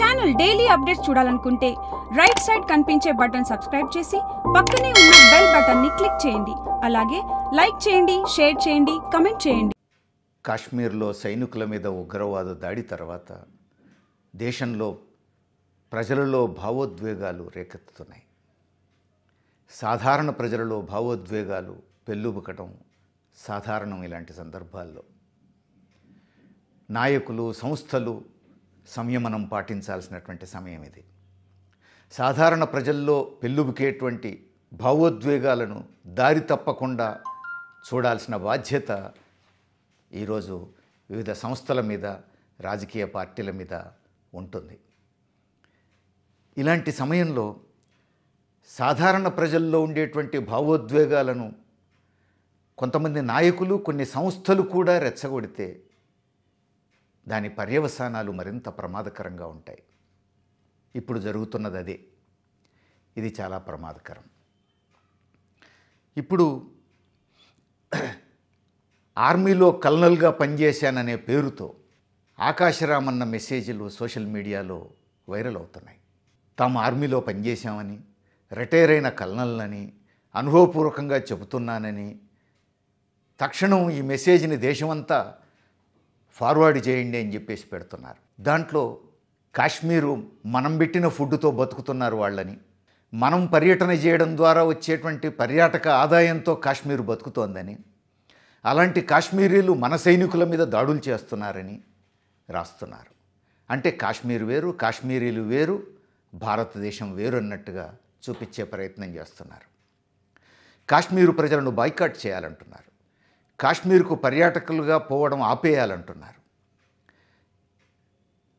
Channel daily updates చూడాలనుకుంటే right side కనిపించే button subscribe చేసి పక్కనే ఉన్న బెల్ బటన్ని క్లిక్ చేయండి. అలాగే లైక్ చేయండి షేర్ చేయండి కమెంట్ చేయండి. కాశ్మీర్లో సైనికుల మీద ఉగ్రవాద దాడి తర్వాత దేశంలో ప్రజలలో భావోద్వేగాలు రేకెత్తుతున్నాయి. సాధారణ ప్రజలలో భావోద్వేగాలు పెళ్ళుబుకటం సాధారణం ఇలాంటి సందర్భాల్లో. నాయకులు సంస్థలు సంయమనం పాటించాల్సినటువంటి సమయం ఇది. సాధారణ ప్రజల్లో పెళ్ళుబుకేటువంటి భావోద్వేగాలను దారి తప్పకుండా చూడాల్సిన బాధ్యత ఈరోజు వివిధ సంస్థల మీద రాజకీయ పార్టీల మీద ఉంటుంది. ఇలాంటి సమయంలో సాధారణ ప్రజల్లో ఉండేటువంటి భావోద్వేగాలను కొంతమంది నాయకులు కొన్ని సంస్థలు కూడా రెచ్చగొడితే దాని పర్యవసానాలు మరింత ప్రమాదకరంగా ఉంటాయి. ఇప్పుడు జరుగుతున్నది అదే. ఇది చాలా ప్రమాదకరం. ఇప్పుడు ఆర్మీలో కల్నల్గా పనిచేశాననే పేరుతో ఆకాశరామన్న మెసేజ్లు సోషల్ మీడియాలో వైరల్ అవుతున్నాయి. తాము ఆర్మీలో పనిచేశామని రిటైర్ అయిన కల్నల్ని అనుభవపూర్వకంగా చెబుతున్నానని తక్షణం ఈ మెసేజ్ని దేశమంతా ఫార్వర్డ్ చేయండి అని చెప్పేసి పెడుతున్నారు. దాంట్లో కాశ్మీరు మనం పెట్టిన ఫుడ్తో బతుకుతున్నారు వాళ్ళని. మనం పర్యటన చేయడం ద్వారా వచ్చేటువంటి పర్యాటక ఆదాయంతో కాశ్మీర్ బతుకుతోందని అలాంటి కాశ్మీరీలు మన సైనికుల మీద దాడులు చేస్తున్నారని రాస్తున్నారు. అంటే కాశ్మీర్ వేరు కాశ్మీరీలు వేరు భారతదేశం వేరు అన్నట్టుగా చూపించే ప్రయత్నం చేస్తున్నారు. కాశ్మీరు ప్రజలను బాయ్కాట్ చేయాలంటున్నారు. కాశ్మీర్కు పర్యాటకులుగా పోవడం ఆపేయాలంటున్నారు.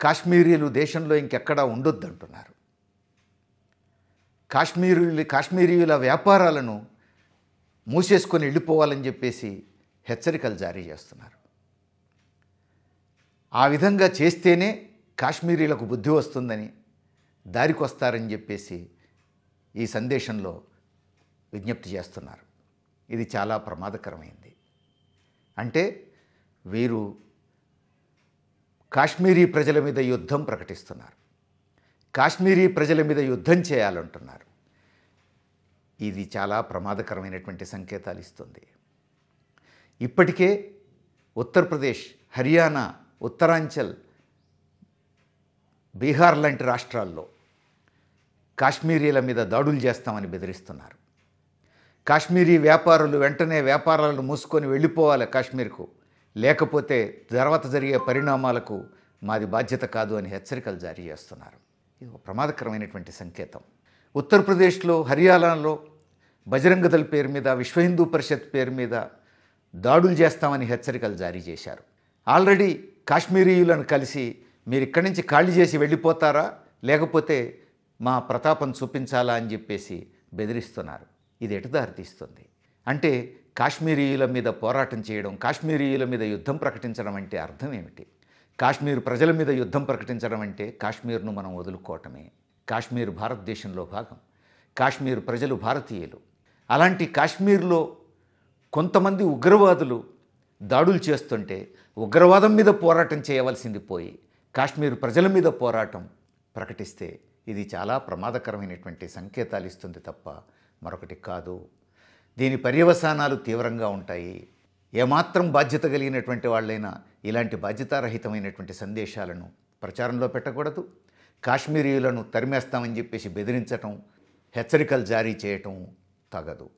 కాశ్మీరీలు దేశంలో ఇంకెక్కడా ఉండొద్దంటున్నారు. కాశ్మీరీ కాశ్మీరీయుల వ్యాపారాలను మూసేసుకొని వెళ్ళిపోవాలని చెప్పేసి హెచ్చరికలు జారీ చేస్తున్నారు. ఆ విధంగా చేస్తేనే కాశ్మీరీలకు బుద్ధి వస్తుందని దారికొస్తారని చెప్పేసి ఈ సందేశంలో విజ్ఞప్తి చేస్తున్నారు. ఇది చాలా ప్రమాదకరమైంది. అంటే వీరు కాశ్మీరీ ప్రజల మీద యుద్ధం ప్రకటిస్తున్నారు. కాశ్మీరీ ప్రజల మీద యుద్ధం చేయాలంటున్నారు. ఇది చాలా ప్రమాదకరమైనటువంటి సంకేతాలు ఇస్తుంది. ఇప్పటికే ఉత్తరప్రదేశ్ హర్యానా ఉత్తరాంచల్ బీహార్ లాంటి రాష్ట్రాల్లో కాశ్మీరీల మీద దాడులు చేస్తామని బెదిరిస్తున్నారు. కాశ్మీరీ వ్యాపారులు వెంటనే వ్యాపారాలను మూసుకొని వెళ్ళిపోవాలి కాశ్మీర్కు. లేకపోతే తర్వాత జరిగే పరిణామాలకు మాది బాధ్యత కాదు అని హెచ్చరికలు జారీ చేస్తున్నారు. ఇది ఒక ప్రమాదకరమైనటువంటి సంకేతం. ఉత్తరప్రదేశ్లో హర్యానాలో బజరంగదల్ పేరు మీద విశ్వ హిందూ పరిషత్ పేరు మీద దాడులు చేస్తామని హెచ్చరికలు జారీ చేశారు. ఆల్రెడీ కాశ్మీరీయులను కలిసి మీరు ఇక్కడి నుంచి ఖాళీ చేసి వెళ్ళిపోతారా? లేకపోతే మా ప్రతాపం చూపించాలా అని చెప్పేసి బెదిరిస్తున్నారు. ఇది ఎటు దారితీస్తుంది? అంటే కాశ్మీరీయుల మీద పోరాటం చేయడం కాశ్మీరీయుల మీద యుద్ధం ప్రకటించడం అంటే అర్థం ఏమిటి? కాశ్మీర్ ప్రజల మీద యుద్ధం ప్రకటించడం అంటే కాశ్మీర్ను మనం వదులుకోవటమే. కాశ్మీర్ భారతదేశంలో భాగం. కాశ్మీర్ ప్రజలు భారతీయులు. అలాంటి కాశ్మీర్లో కొంతమంది ఉగ్రవాదులు దాడులు చేస్తుంటే ఉగ్రవాదం మీద పోరాటం చేయవలసింది పోయి కాశ్మీర్ ప్రజల మీద పోరాటం ప్రకటిస్తే ఇది చాలా ప్రమాదకరమైనటువంటి సంకేతాలు ఇస్తుంది తప్ప మరొకటి కాదు. దీని పర్యవసానాలు తీవ్రంగా ఉంటాయి. ఏమాత్రం బాధ్యత కలిగినటువంటి వాళ్ళైనా ఇలాంటి బాధ్యతారహితమైనటువంటి సందేశాలను ప్రచారంలో పెట్టకూడదు. కాశ్మీరీయులను తరిమేస్తామని చెప్పేసి బెదిరించటం హెచ్చరికలు జారీ చేయటం తగదు.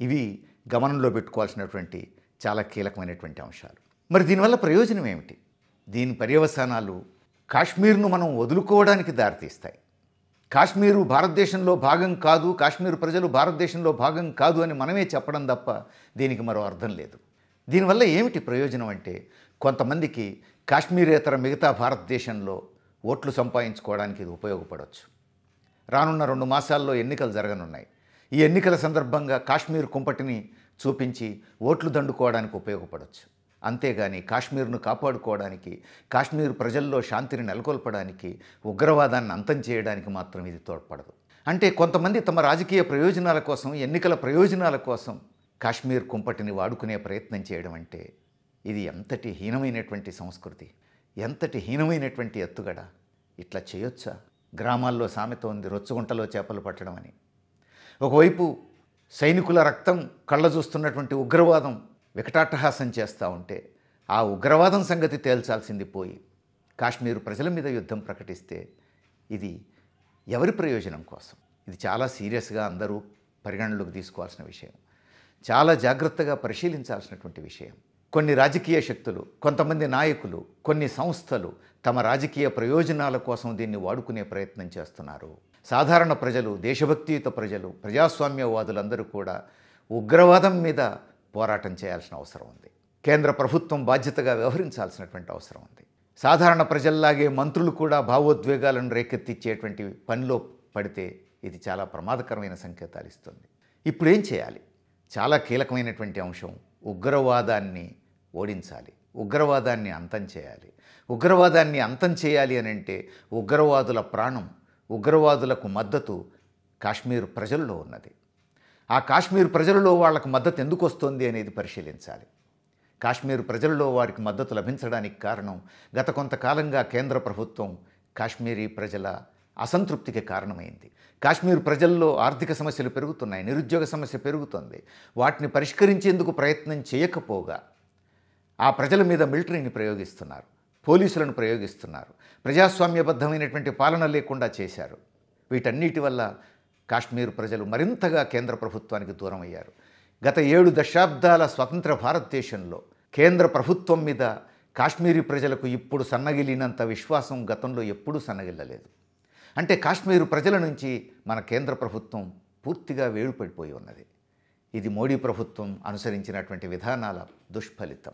ఇవి గమనంలో పెట్టుకోవాల్సినటువంటి చాలా కీలకమైనటువంటి అంశాలు. మరి దీనివల్ల ప్రయోజనం ఏమిటి? దీని పర్యవసానాలు కాశ్మీర్ను మనం వదులుకోవడానికి దారితీస్తాయి. కాశ్మీరు భారతదేశంలో భాగం కాదు కాశ్మీర్ ప్రజలు భారతదేశంలో భాగం కాదు అని మనమే చెప్పడం తప్ప దీనికి మరో అర్థం లేదు. దీనివల్ల ఏమిటి ప్రయోజనం అంటే కొంతమందికి కాశ్మీరేతర మిగతా భారతదేశంలో ఓట్లు సంపాదించుకోవడానికి ఇది ఉపయోగపడవచ్చు రానున్న రెండు మాసాల్లో ఎన్నికలు జరగనున్నాయి. ఈ ఎన్నికల సందర్భంగా కాశ్మీర్ కుంపటిని చూపించి ఓట్లు దండుకోవడానికి ఉపయోగపడవచ్చు అంతేగాని కాశ్మీర్ను కాపాడుకోవడానికి కాశ్మీర్ ప్రజల్లో శాంతిని నెలకొల్పడానికి ఉగ్రవాదాన్ని అంతం చేయడానికి మాత్రం ఇది తోడ్పడదు. అంటే కొంతమంది తమ రాజకీయ ప్రయోజనాల కోసం ఎన్నికల ప్రయోజనాల కోసం కాశ్మీర్ కుంపటిని వాడుకునే ప్రయత్నం చేయడం అంటే ఇది ఎంతటి హీనమైనటువంటి సంస్కృతి ఎంతటి హీనమైనటువంటి ఎత్తుగడ. ఇట్లా చేయొచ్చా? గ్రామాల్లో సామెత ఉంది రొచ్చుగుంటలో చేపలు పట్టడం అని. ఒకవైపు సైనికుల రక్తం కళ్ళ చూస్తున్నటువంటి ఉగ్రవాదం వికటాట్టహాసం చేస్తూ ఉంటే ఆ ఉగ్రవాదం సంగతి తేల్చాల్సింది పోయి కాశ్మీరు ప్రజల మీద యుద్ధం ప్రకటిస్తే ఇది ఎవరి ప్రయోజనం కోసం? ఇది చాలా సీరియస్గా అందరూ పరిగణలోకి తీసుకోవాల్సిన విషయం. చాలా జాగ్రత్తగా పరిశీలించాల్సినటువంటి విషయం. కొన్ని రాజకీయ శక్తులు కొంతమంది నాయకులు కొన్ని సంస్థలు తమ రాజకీయ ప్రయోజనాల కోసం దీన్ని వాడుకునే ప్రయత్నం చేస్తున్నారు. సాధారణ ప్రజలు దేశభక్తియుత ప్రజలు ప్రజాస్వామ్యవాదులందరూ కూడా ఉగ్రవాదం మీద పోరాటం చేయాల్సిన అవసరం ఉంది. కేంద్ర ప్రభుత్వం బాధ్యతగా వ్యవహరించాల్సినటువంటి అవసరం ఉంది. సాధారణ ప్రజల్లాగే మంత్రులు కూడా భావోద్వేగాలను రేకెత్తిచ్చేటువంటి పనిలో పడితే ఇది చాలా ప్రమాదకరమైన సంకేతాలు ఇస్తుంది. ఇప్పుడు ఏం చేయాలి? చాలా కీలకమైనటువంటి అంశం ఉగ్రవాదాన్ని ఓడించాలి. ఉగ్రవాదాన్ని అంతం చేయాలి. ఉగ్రవాదాన్ని అంతం చేయాలి అని అంటే ఉగ్రవాదుల ప్రాణం ఉగ్రవాదులకు మద్దతు కాశ్మీర్ ప్రజల్లో ఉన్నది. ఆ కాశ్మీర్ ప్రజలలో వాళ్ళకు మద్దతు ఎందుకు వస్తుంది అనేది పరిశీలించాలి. కాశ్మీర్ ప్రజలలో వారికి మద్దతు లభించడానికి కారణం గత కొంతకాలంగా కేంద్ర ప్రభుత్వం కాశ్మీరీ ప్రజల అసంతృప్తికి కారణమైంది. కాశ్మీర్ ప్రజల్లో ఆర్థిక సమస్యలు పెరుగుతున్నాయి నిరుద్యోగ సమస్య పెరుగుతుంది. వాటిని పరిష్కరించేందుకు ప్రయత్నం చేయకపోగా ఆ ప్రజల మీద మిలిటరీని ప్రయోగిస్తున్నారు పోలీసులను ప్రయోగిస్తున్నారు ప్రజాస్వామ్యబద్ధమైనటువంటి పాలన లేకుండా చేశారు. వీటన్నిటి వల్ల కాశ్మీర్ ప్రజలు మరింతగా కేంద్ర ప్రభుత్వానికి దూరం అయ్యారు గత ఏడు దశాబ్దాల స్వతంత్ర భారతదేశంలో కేంద్ర ప్రభుత్వం మీద కాశ్మీరీ ప్రజలకు ఇప్పుడు సన్నగిలినంత విశ్వాసం గతంలో ఎప్పుడూ సన్నగిల్లలేదు. అంటే కాశ్మీరు ప్రజల నుంచి మన కేంద్ర ప్రభుత్వం పూర్తిగా వేడుపడిపోయి ఉన్నది. ఇది మోడీ ప్రభుత్వం అనుసరించినటువంటి విధానాల దుష్ఫలితం.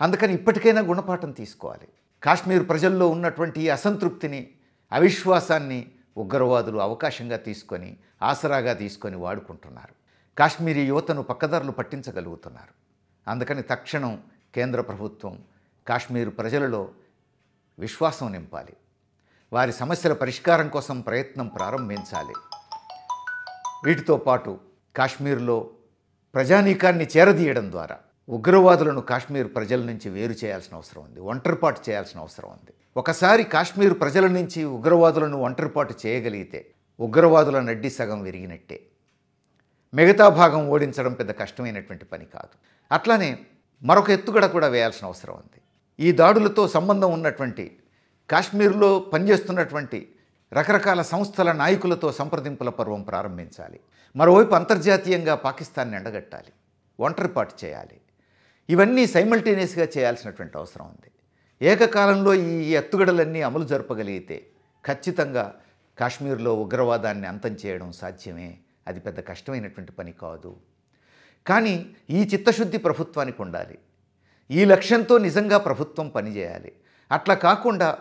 అందుకని ఇప్పటికైనా గుణపాఠం తీసుకోవాలి. కాశ్మీర్ ప్రజల్లో ఉన్నటువంటి ఈ అసంతృప్తిని అవిశ్వాసాన్ని ఉగ్రవాదులు అవకాశంగా తీసుకొని ఆసరాగా తీసుకొని వాడుకుంటున్నారు. కాశ్మీరీ యువతను పక్కదారులు పట్టించగలుగుతున్నారు. అందుకని తక్షణం కేంద్ర ప్రభుత్వం కాశ్మీర్ ప్రజలలో విశ్వాసం నింపాలి. వారి సమస్యల పరిష్కారం కోసం ప్రయత్నం ప్రారంభించాలి. వీటితో పాటు కాశ్మీర్లో ప్రజానీకాన్ని చేరదీయడం ద్వారా ఉగ్రవాదులను కాశ్మీర్ ప్రజల నుంచి వేరు చేయాల్సిన అవసరం ఉంది ఒంటరిపాటు చేయాల్సిన అవసరం ఉంది. ఒకసారి కాశ్మీర్ ప్రజల నుంచి ఉగ్రవాదులను ఒంటరిపాటు చేయగలిగితే ఉగ్రవాదుల నడ్డి సగం విరిగినట్టే. మిగతా భాగం ఓడించడం పెద్ద కష్టమైనటువంటి పని కాదు. అట్లానే మరొక ఎత్తుగడ కూడా వేయాల్సిన అవసరం ఉంది. ఈ దాడులతో సంబంధం ఉన్నటువంటి కాశ్మీర్లో పనిచేస్తున్నటువంటి రకరకాల సంస్థల నాయకులతో సంప్రదింపుల పర్వం ప్రారంభించాలి. మరోవైపు అంతర్జాతీయంగా పాకిస్తాన్ని ఎండగట్టాలి. ఒంటరిపాటు చేయాలి. ఇవన్నీ సైమల్టేనియస్గా చేయాల్సినటువంటి అవసరం ఉంది. ఏకకాలంలో ఈ ఎత్తుగడలన్నీ అమలు జరపగలిగితే ఖచ్చితంగా కాశ్మీర్లో ఉగ్రవాదాన్ని అంతం చేయడం సాధ్యమే. అది పెద్ద కష్టమైనటువంటి పని కాదు. కానీ ఈ చిత్తశుద్ధి ప్రభుత్వానికి ఉండాలి. ఈ లక్ష్యంతో నిజంగా ప్రభుత్వం పనిచేయాలి అట్లా కాకుండా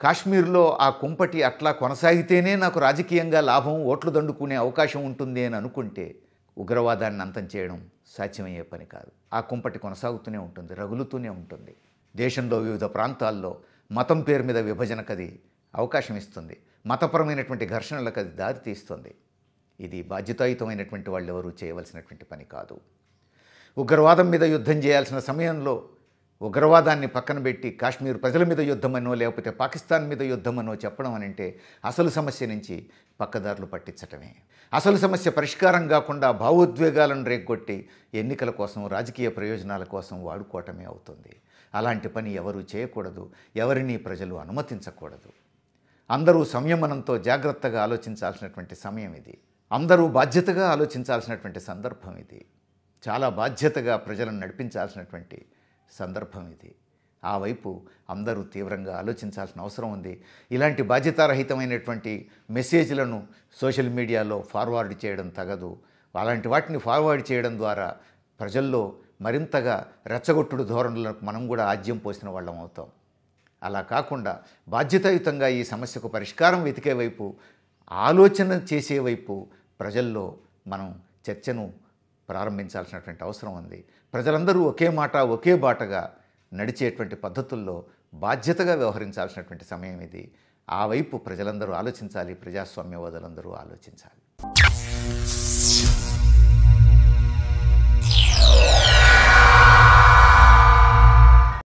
కాశ్మీర్లో ఆ కుంపటి అట్లా కొనసాగితేనే నాకు రాజకీయంగా లాభం ఓట్లు దండుకునే అవకాశం ఉంటుంది అని అనుకుంటే ఉగ్రవాదాన్ని అంతం చేయడం సాధ్యమయ్యే పని కాదు. ఆ కుంపటి కొనసాగుతూనే ఉంటుంది రగులుతూనే ఉంటుంది. దేశంలో వివిధ ప్రాంతాల్లో మతం పేరు మీద విభజనకది అవకాశం ఇస్తుంది. మతపరమైనటువంటి ఘర్షణలకు అది దారి తీస్తుంది. ఇది బాధ్యతాయుతమైనటువంటి వాళ్ళు ఎవరూ చేయవలసినటువంటి పని కాదు. ఉగ్రవాదం మీద యుద్ధం చేయాల్సిన సమయంలో ఉగ్రవాదాన్ని పక్కన పెట్టి కాశ్మీర్ ప్రజల మీద యుద్ధమనో లేకపోతే పాకిస్తాన్ మీద యుద్ధమనో చెప్పడం అని అంటే అసలు సమస్య నుంచి పక్కదారులు పట్టించటమే. అసలు సమస్య పరిష్కారం కాకుండా భావోద్వేగాలను రేగొట్టి ఎన్నికల కోసం రాజకీయ ప్రయోజనాల కోసం వాడుకోవటమే అవుతుంది. అలాంటి పని ఎవరూ చేయకూడదు ఎవరిని ప్రజలు అనుమతించకూడదు. అందరూ సంయమనంతో జాగ్రత్తగా ఆలోచించాల్సినటువంటి సమయం ఇది. అందరూ బాధ్యతగా ఆలోచించాల్సినటువంటి సందర్భం ఇది. చాలా బాధ్యతగా ప్రజలను నడిపించాల్సినటువంటి సందర్భం ఇది ఆ వైపు అందరూ తీవ్రంగా ఆలోచించాల్సిన అవసరం ఉంది. ఇలాంటి బాధ్యతారహితమైనటువంటి మెసేజ్లను సోషల్ మీడియాలో ఫార్వర్డ్ చేయడం తగదు. అలాంటి వాటిని ఫార్వర్డ్ చేయడం ద్వారా ప్రజల్లో మరింతగా రెచ్చగొట్టుడు ధోరణులకు మనం కూడా ఆజ్యం పోసిన వాళ్ళం అవుతాం. అలా కాకుండా బాధ్యతాయుతంగా ఈ సమస్యకు పరిష్కారం వెతికే వైపు ఆలోచన చేసే వైపు ప్రజల్లో మనం చర్చను ప్రారంభించాల్సినటువంటి అవసరం ఉంది. ప్రజలందరూ ఒకే మాట ఒకే బాటగా నడిచేటువంటి పద్ధతుల్లో బాధ్యతగా వ్యవహరించాల్సినటువంటి సమయం ఇది. ఆ వైపు ప్రజలందరూ ఆలోచించాలి ప్రజాస్వామ్యవాదులందరూ ఆలోచించాలి.